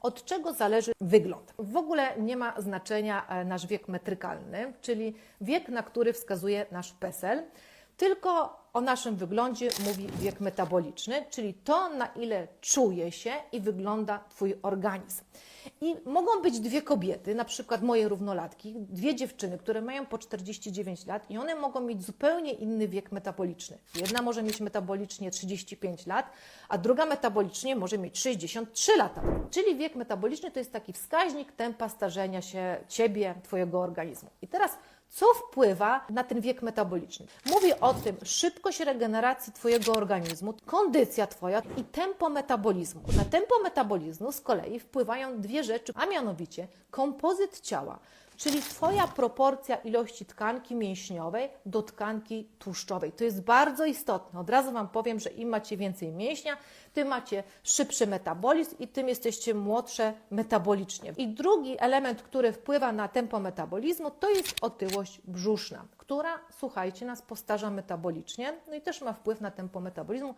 od czego zależy wygląd. W ogóle nie ma znaczenia e, nasz wiek metrykalny, czyli wiek, na który wskazuje nasz PESEL, tylko o naszym wyglądzie mówi wiek metaboliczny, czyli to, na ile czuje się i wygląda Twój organizm. I mogą być dwie kobiety, na przykład moje równolatki, dwie dziewczyny, które mają po 49 lat i one mogą mieć zupełnie inny wiek metaboliczny. Jedna może mieć metabolicznie 35 lat, a druga metabolicznie może mieć 63 lata. Czyli wiek metaboliczny to jest taki wskaźnik tempa starzenia się Ciebie, Twojego organizmu. I teraz co wpływa na ten wiek metaboliczny? Mówię o tym szybkość regeneracji Twojego organizmu, kondycja Twoja i tempo metabolizmu. Na tempo metabolizmu z kolei wpływają dwie rzeczy, a mianowicie kompozyt ciała, czyli Twoja proporcja ilości tkanki mięśniowej do tkanki tłuszczowej. To jest bardzo istotne. Od razu Wam powiem, że im macie więcej mięśnia, tym macie szybszy metabolizm i tym jesteście młodsze metabolicznie. I drugi element, który wpływa na tempo metabolizmu, to jest otyłość brzuszna, która, słuchajcie, nas postarza metabolicznie, no i też ma wpływ na tempo metabolizmu.